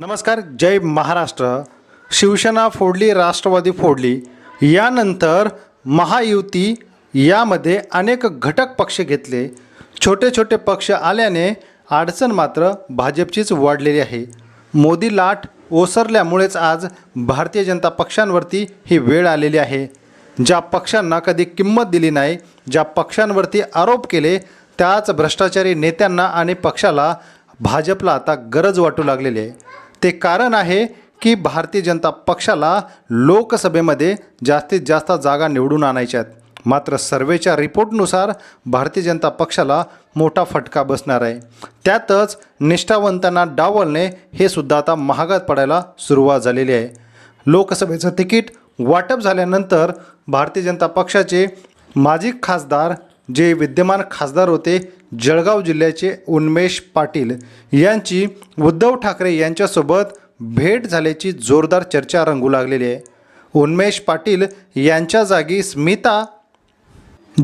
नमस्कार जय महाराष्ट्र. शिवसेना फोडली राष्ट्रवादी फोडली. यानंतर महायुती यामध्ये अनेक घटक पक्ष घेतले. छोटे छोटे पक्ष आल्याने अडचण मात्र भाजपचीच वाढलेली आहे. मोदी लाट ओसरल्यामुळेच आज भारतीय जनता पक्षांवरती ही वेळ आलेली आहे. ज्या पक्षांना कधी किंमत दिली नाही ज्या पक्षांवरती आरोप केले त्याच भ्रष्टाचारी नेत्यांना आणि पक्षाला भाजपला आता गरज वाटू लागलेली आहे. ते कारण आहे की भारतीय जनता पक्षाला लोकसभेमध्ये जास्तीत जास्त जागा निवडून आणायच्या आहेत. मात्र सर्वेच्या रिपोर्टनुसार भारतीय जनता पक्षाला मोठा फटका बसणार आहे. त्यातच निष्ठावंतांना डावलणे हे सुद्धा आता महागात पडायला सुरुवात झालेली आहे. लोकसभेचं तिकीट वाटप झाल्यानंतर भारतीय जनता पक्षाचे माजी खासदार जे विद्यमान खासदार होते जळगाव जिल्ह्याचे उन्मेष पाटील यांची उद्धव ठाकरे यांच्यासोबत भेट झाल्याची जोरदार चर्चा रंगू लागलेली आहे. उन्मेष पाटील यांच्या जागी स्मिता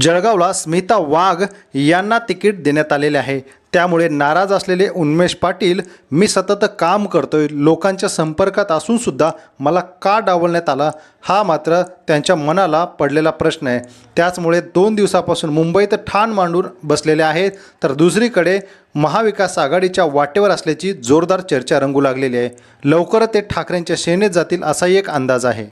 जळगावला स्मिता वाघ यांना तिकीट देण्यात आलेले आहे. त्यामुळे नाराज असलेले उन्मेष पाटील मी सतत काम करतोय लोकांच्या संपर्कात असूनसुद्धा मला का डावलण्यात आला? हा मात्र त्यांच्या मनाला पडलेला प्रश्न आहे. त्याचमुळे दोन दिवसापासून मुंबईत ठाण मांडून बसलेले आहेत. तर दुसरीकडे महाविकास आघाडीच्या वाटेवर असल्याची जोरदार चर्चा रंगू लागलेली आहे. लवकर ते ठाकरेंच्या सेनेत जातील असाही एक अंदाज आहे.